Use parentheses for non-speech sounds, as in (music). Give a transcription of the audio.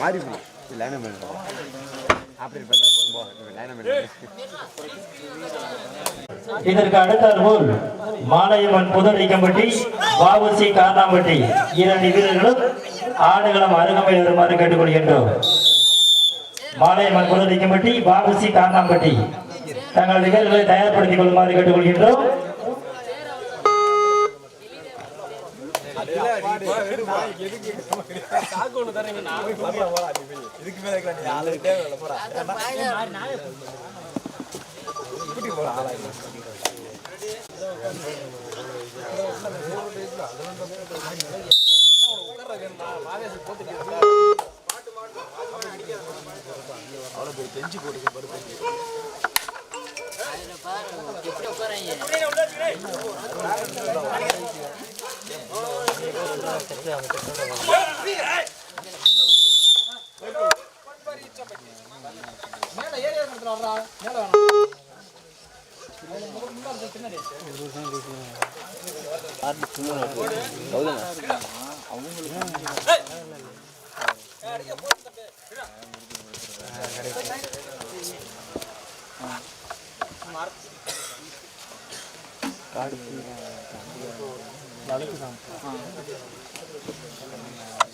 மாறி லைனை பண்ணுறோம் ஆப்ரேட் பண்ண லைனை பண்ணுறோம் இதற்கு அடுத்தாற்போல் மாலையம்மன் புதரிக்கம்பட்டி வாபுசி காரணாம்பட்டி இரண்டு வீரர்களும் ஆடுகளம் அருகமையில் வருமாறு கேட்டுக்கொள்கின்றோம். மாலையம்மன் குலதிக்கம்பட்டி பாபுசி கார்னாம்பட்டி தங்கள் நிகழ்வுகளை தயார்படுத்திக் கொள்ளுமாறு கேட்டுக்கொள்கின்றோம். (laughs) (laughs) போட்டு அவ்வளோ பெரிய பெஞ்சு போட்டுக்க படுத்து அவங்களுக்கு காடு